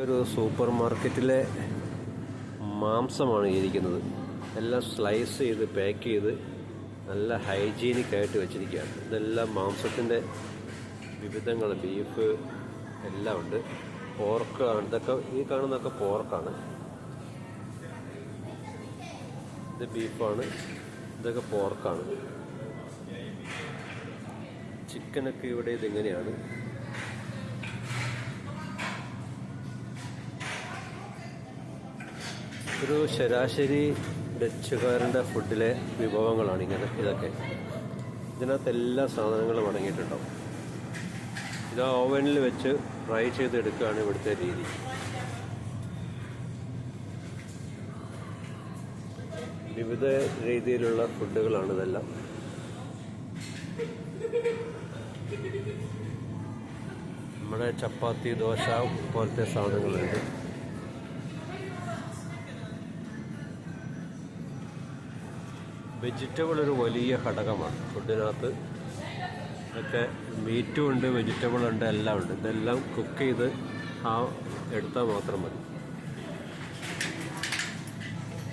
ഒരു സൂപ്പർ മാർക്കറ്റിലെ മാംസമാണ് ഇരിക്കുന്നത്. എല്ലാം സ്ലൈസ് ചെയ്ത് പാക്ക് ചെയ്ത് നല്ല ഹൈജീനിക് ആയിട്ട് വെച്ചിരിക്കുകയാണ്. ഇതെല്ലാം മാംസത്തിന്റെ വിവിധങ്ങൾ ബീഫ് എല്ലാം ഉണ്ട്. പോർക്ക് ഇതൊക്കെ ഈ കാണുന്നതൊക്കെ പോർക്കാണ് ഇത് ബീഫാണ് ഇതൊക്കെ പോർക്കാണ് ചിക്കനൊക്കെ ഇവിടെ ഇതിങ്ങനെയാണ്. ഒരു ശരാശരി ഡച്ചുകാരന്റെ ഫുഡിലെ വിഭവങ്ങളാണ് ഇങ്ങനെ ഇതൊക്കെ. ഇതിനകത്ത് എല്ലാ സാധനങ്ങളും അടങ്ങിയിട്ടുണ്ടാവും. ഇത് ഓവനിൽ വെച്ച് ഫ്രൈ ചെയ്തെടുക്കുകയാണ് ഇവിടുത്തെ രീതി. വിവിധ രീതിയിലുള്ള ഫുഡുകളാണ് ഇതെല്ലാം. നമ്മുടെ ചപ്പാത്തി ദോശ പോലത്തെ സാധനങ്ങളുണ്ട്. വെജിറ്റബിൾ ഒരു വലിയ ഘടകമാണ്. ഫുഡിനകത്ത് ഒക്കെ മീറ്റും ഉണ്ട് വെജിറ്റബിൾ ഉണ്ട് എല്ലാം ഉണ്ട്. ഇതെല്ലാം കുക്ക് ചെയ്ത് ആ എടുത്താൽ മാത്രം മതി.